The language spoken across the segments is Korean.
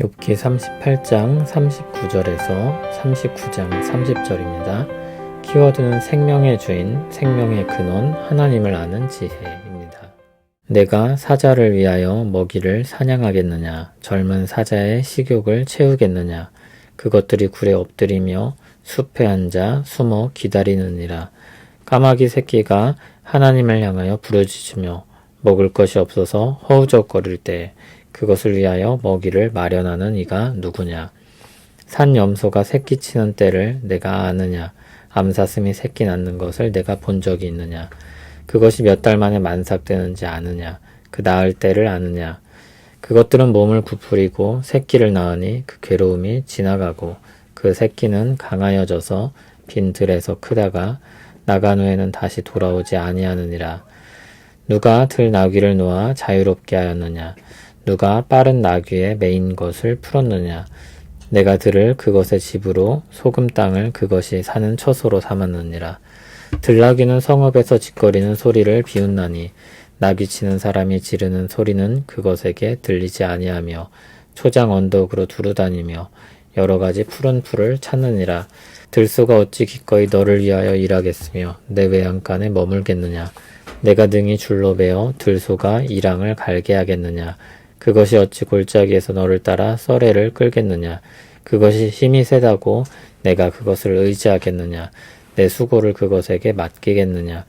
욥기 38장 39절에서 39장 30절입니다. 키워드는 생명의 주인, 생명의 근원, 하나님을 아는 지혜입니다. 내가 사자를 위하여 먹이를 사냥하겠느냐, 젊은 사자의 식욕을 채우겠느냐, 그것들이 굴에 엎드리며 숲에 앉아 숨어 기다리느니라. 까마귀 새끼가 하나님을 향하여 부르짖으며 먹을 것이 없어서 허우적거릴 때 그것을 위하여 먹이를 마련하는 이가 누구냐? 산 염소가 새끼 치는 때를 내가 아느냐? 암사슴이 새끼 낳는 것을 내가 본 적이 있느냐? 그것이 몇 달 만에 만삭되는지 아느냐? 그 낳을 때를 아느냐? 그것들은 몸을 구부리고 새끼를 낳으니 그 괴로움이 지나가고 그 새끼는 강하여져서 빈 들에서 크다가 나간 후에는 다시 돌아오지 아니하느니라. 누가 들 나귀를 놓아 자유롭게 하였느냐? 누가 빠른 나귀에 메인 것을 풀었느냐? 내가 들을 그것의 집으로 소금 땅을 그것이 사는 처소로 삼았느니라. 들나귀는 성읍에서 짓거리는 소리를 비웃나니 나귀 치는 사람이 지르는 소리는 그것에게 들리지 아니하며 초장 언덕으로 두루다니며 여러 가지 푸른 풀을 찾느니라. 들소가 어찌 기꺼이 너를 위하여 일하겠으며 내 외양간에 머물겠느냐? 내가 등이 줄로 베어 들소가 이랑을 갈게 하겠느냐? 그것이 어찌 골짜기에서 너를 따라 썰애를 끌겠느냐? 그것이 힘이 세다고 내가 그것을 의지하겠느냐? 내 수고를 그것에게 맡기겠느냐?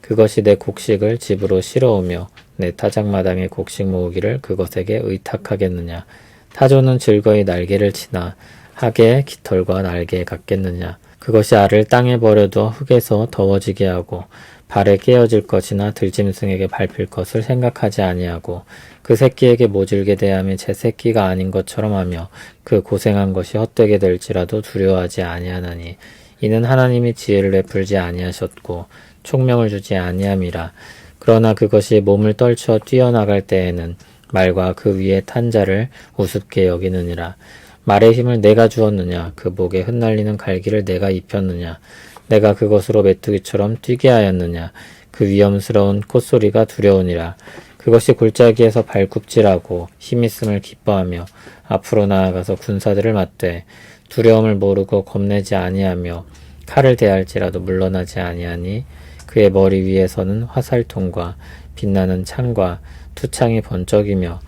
그것이 내 곡식을 집으로 실어오며 내 타작마당의 곡식 모으기를 그것에게 의탁하겠느냐? 타조는 즐거이 날개를 치나 하게 깃털과 날개에 같겠느냐? 그것이 알을 땅에 버려도 흙에서 더워지게 하고 발에 깨어질 것이나 들짐승에게 밟힐 것을 생각하지 아니하고 그 새끼에게 모질게 대함이 제 새끼가 아닌 것처럼 하며 그 고생한 것이 헛되게 될지라도 두려워하지 아니하나니 이는 하나님이 지혜를 베풀지 아니하셨고 총명을 주지 아니함이라. 그러나 그것이 몸을 떨쳐 뛰어나갈 때에는 말과 그 위에 탄 자를 우습게 여기느니라. 말의 힘을 내가 주었느냐 그 목에 흩날리는 갈기를 내가 입혔느냐 내가 그것으로 메뚜기처럼 뛰게 하였느냐? 그 위험스러운 콧소리가 두려우니라. 그것이 골짜기에서 발굽질하고 힘있음을 기뻐하며 앞으로 나아가서 군사들을 맞되 두려움을 모르고 겁내지 아니하며 칼을 대할지라도 물러나지 아니하니 그의 머리 위에서는 화살통과 빛나는 창과 투창이 번쩍이며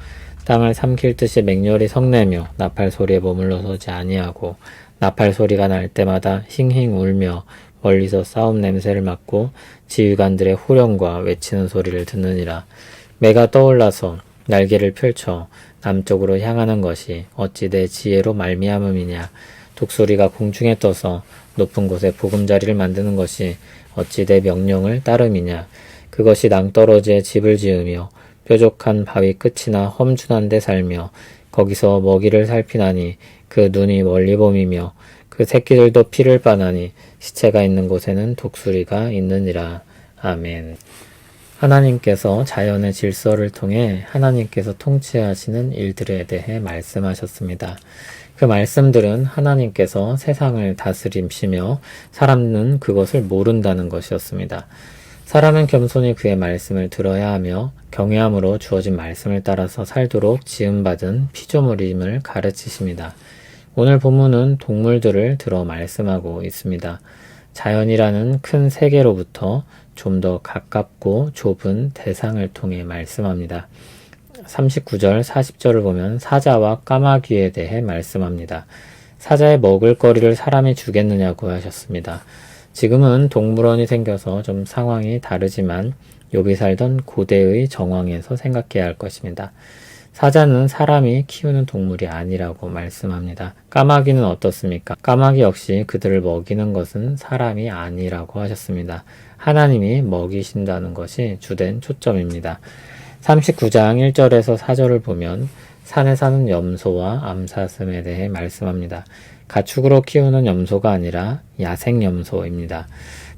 땅을 삼킬 듯이 맹렬히 성내며 나팔 소리에 머물러 서지 아니하고 나팔 소리가 날 때마다 힝힝 울며 멀리서 싸움 냄새를 맡고 지휘관들의 호령과 외치는 소리를 듣느니라. 매가 떠올라서 날개를 펼쳐 남쪽으로 향하는 것이 어찌 내 지혜로 말미암음이냐. 독수리가 공중에 떠서 높은 곳에 보금자리를 만드는 것이 어찌 내 명령을 따름이냐. 그것이 낭떠러지에 집을 지으며 뾰족한 바위 끝이나 험준한 데 살며 거기서 먹이를 살피나니 그 눈이 멀리 봄이며 그 새끼들도 피를 빠나니 시체가 있는 곳에는 독수리가 있느니라. 아멘. 하나님께서 자연의 질서를 통해 하나님께서 통치하시는 일들에 대해 말씀하셨습니다. 그 말씀들은 하나님께서 세상을 다스림시며 사람은 그것을 모른다는 것이었습니다. 사람은 겸손히 그의 말씀을 들어야 하며 경외함으로 주어진 말씀을 따라서 살도록 지음받은 피조물임을 가르치십니다. 오늘 본문은 동물들을 들어 말씀하고 있습니다. 자연이라는 큰 세계로부터 좀 더 가깝고 좁은 대상을 통해 말씀합니다. 39절, 40절을 보면 사자와 까마귀에 대해 말씀합니다. 사자의 먹을 거리를 사람이 주겠느냐고 하셨습니다. 지금은 동물원이 생겨서 좀 상황이 다르지만 욥이 살던 고대의 정황에서 생각해야 할 것입니다. 사자는 사람이 키우는 동물이 아니라고 말씀합니다. 까마귀는 어떻습니까? 까마귀 역시 그들을 먹이는 것은 사람이 아니라고 하셨습니다. 하나님이 먹이신다는 것이 주된 초점입니다. 39장 1절에서 4절을 보면 산에 사는 염소와 암사슴에 대해 말씀합니다. 가축으로 키우는 염소가 아니라 야생 염소입니다.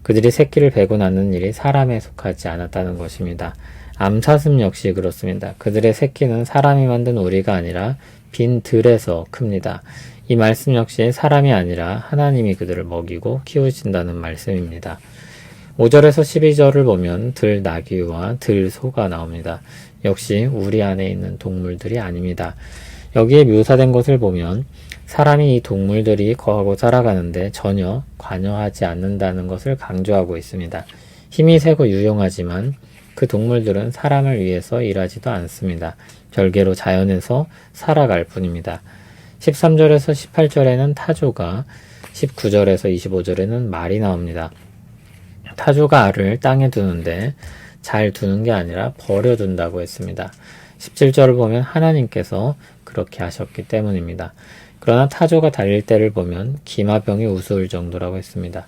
그들이 새끼를 베고 낳는 일이 사람에 속하지 않았다는 것입니다. 암사슴 역시 그렇습니다. 그들의 새끼는 사람이 만든 오리가 아니라 빈 들에서 큽니다. 이 말씀 역시 사람이 아니라 하나님이 그들을 먹이고 키우신다는 말씀입니다. 5절에서 12절을 보면 들 나귀와 들 소가 나옵니다. 역시 우리 안에 있는 동물들이 아닙니다. 여기에 묘사된 것을 보면 사람이 이 동물들이 거하고 살아가는데 전혀 관여하지 않는다는 것을 강조하고 있습니다. 힘이 세고 유용하지만 그 동물들은 사람을 위해서 일하지도 않습니다. 별개로 자연에서 살아갈 뿐입니다. 13절에서 18절에는 타조가 19절에서 25절에는 말이 나옵니다. 타조가 알을 땅에 두는데 잘 두는 게 아니라 버려둔다고 했습니다. 17절을 보면 하나님께서 그렇게 하셨기 때문입니다. 그러나 타조가 달릴 때를 보면 기마병이 우스울 정도라고 했습니다.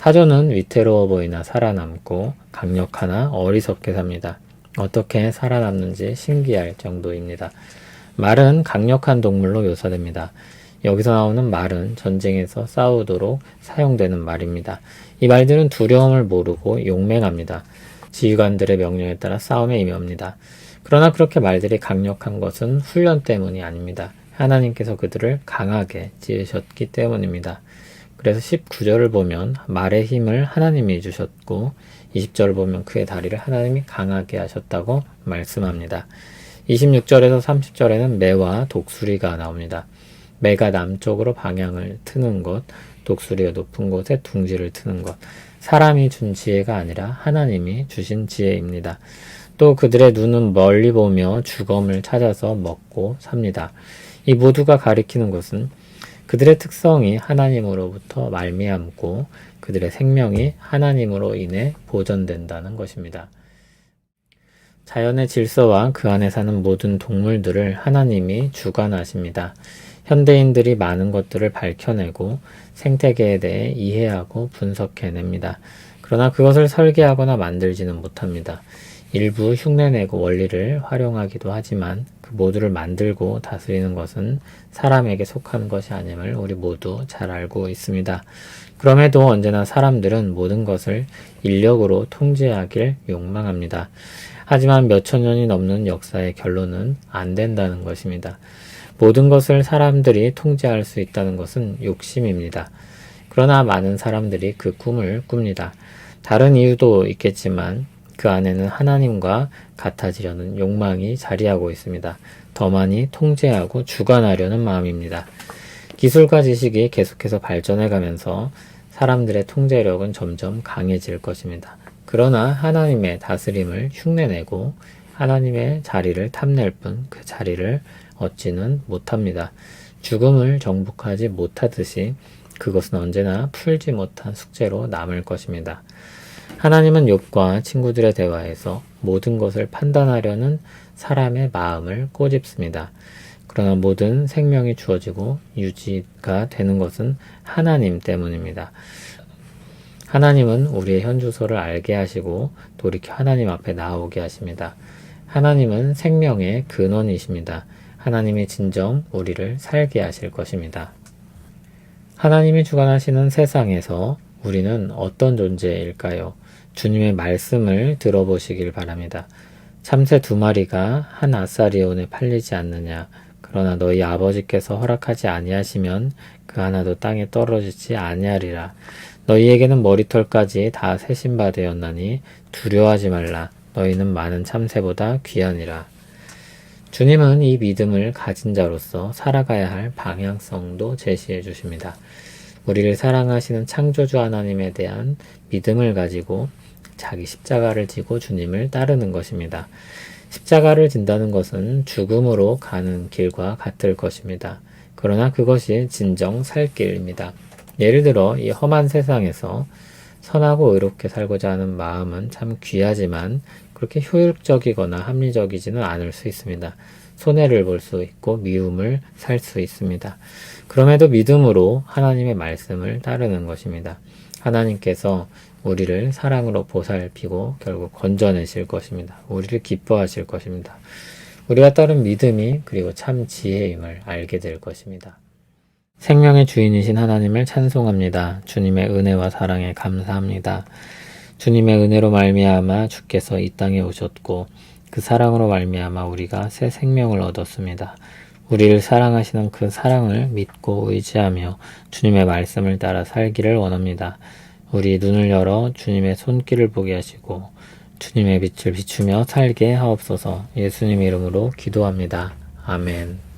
타조는 위태로워 보이나 살아남고 강력하나 어리석게 삽니다. 어떻게 살아남는지 신기할 정도입니다. 말은 강력한 동물로 묘사됩니다. 여기서 나오는 말은 전쟁에서 싸우도록 사용되는 말입니다. 이 말들은 두려움을 모르고 용맹합니다. 지휘관들의 명령에 따라 싸움에 임합니다. 그러나 그렇게 말들이 강력한 것은 훈련 때문이 아닙니다. 하나님께서 그들을 강하게 지으셨기 때문입니다. 그래서 19절을 보면 말의 힘을 하나님이 주셨고 20절을 보면 그의 다리를 하나님이 강하게 하셨다고 말씀합니다. 26절에서 30절에는 매와 독수리가 나옵니다. 매가 남쪽으로 방향을 트는 것, 독수리가 높은 곳에 둥지를 트는 것. 사람이 준 지혜가 아니라 하나님이 주신 지혜입니다. 또 그들의 눈은 멀리 보며 주검을 찾아서 먹고 삽니다. 이 모두가 가리키는 것은 그들의 특성이 하나님으로부터 말미암고 그들의 생명이 하나님으로 인해 보존된다는 것입니다. 자연의 질서와 그 안에 사는 모든 동물들을 하나님이 주관하십니다. 현대인들이 많은 것들을 밝혀내고 생태계에 대해 이해하고 분석해냅니다. 그러나 그것을 설계하거나 만들지는 못합니다. 일부 흉내내고 원리를 활용하기도 하지만 그 모두를 만들고 다스리는 것은 사람에게 속한 것이 아님을 우리 모두 잘 알고 있습니다. 그럼에도 언제나 사람들은 모든 것을 인력으로 통제하길 욕망합니다. 하지만 몇천 년이 넘는 역사의 결론은 안 된다는 것입니다. 모든 것을 사람들이 통제할 수 있다는 것은 욕심입니다. 그러나 많은 사람들이 그 꿈을 꿉니다. 다른 이유도 있겠지만 그 안에는 하나님과 같아지려는 욕망이 자리하고 있습니다. 더 많이 통제하고 주관하려는 마음입니다. 기술과 지식이 계속해서 발전해 가면서 사람들의 통제력은 점점 강해질 것입니다. 그러나 하나님의 다스림을 흉내내고 하나님의 자리를 탐낼 뿐 그 자리를 얻지는 못합니다. 죽음을 정복하지 못하듯이 그것은 언제나 풀지 못한 숙제로 남을 것입니다. 하나님은 욥과 친구들의 대화에서 모든 것을 판단하려는 사람의 마음을 꼬집습니다. 그러나 모든 생명이 주어지고 유지가 되는 것은 하나님 때문입니다. 하나님은 우리의 현주소를 알게 하시고 돌이켜 하나님 앞에 나오게 하십니다. 하나님은 생명의 근원이십니다. 하나님이 진정 우리를 살게 하실 것입니다. 하나님이 주관하시는 세상에서 우리는 어떤 존재일까요? 주님의 말씀을 들어보시길 바랍니다. 참새 두 마리가 한 아사리온에 팔리지 않느냐. 그러나 너희 아버지께서 허락하지 아니하시면 그 하나도 땅에 떨어지지 아니하리라. 너희에게는 머리털까지 다 세신 바 되었나니 두려워하지 말라. 너희는 많은 참새보다 귀하니라. 주님은 이 믿음을 가진 자로서 살아가야 할 방향성도 제시해 주십니다. 우리를 사랑하시는 창조주 하나님에 대한 믿음을 가지고 자기 십자가를 지고 주님을 따르는 것입니다. 십자가를 진다는 것은 죽음으로 가는 길과 같을 것입니다. 그러나 그것이 진정 살 길입니다. 예를 들어 이 험한 세상에서 선하고 의롭게 살고자 하는 마음은 참 귀하지만 그렇게 효율적이거나 합리적이지는 않을 수 있습니다. 손해를 볼 수 있고 미움을 살 수 있습니다. 그럼에도 믿음으로 하나님의 말씀을 따르는 것입니다. 하나님께서 우리를 사랑으로 보살피고 결국 건져내실 것입니다. 우리를 기뻐하실 것입니다. 우리가 따른 믿음이 그리고 참 지혜임을 알게 될 것입니다. 생명의 주인이신 하나님을 찬송합니다. 주님의 은혜와 사랑에 감사합니다. 주님의 은혜로 말미암아 주께서 이 땅에 오셨고 그 사랑으로 말미암아 우리가 새 생명을 얻었습니다. 우리를 사랑하시는 그 사랑을 믿고 의지하며 주님의 말씀을 따라 살기를 원합니다. 우리 눈을 열어 주님의 손길을 보게 하시고 주님의 빛을 비추며 살게 하옵소서 예수님 이름으로 기도합니다. 아멘.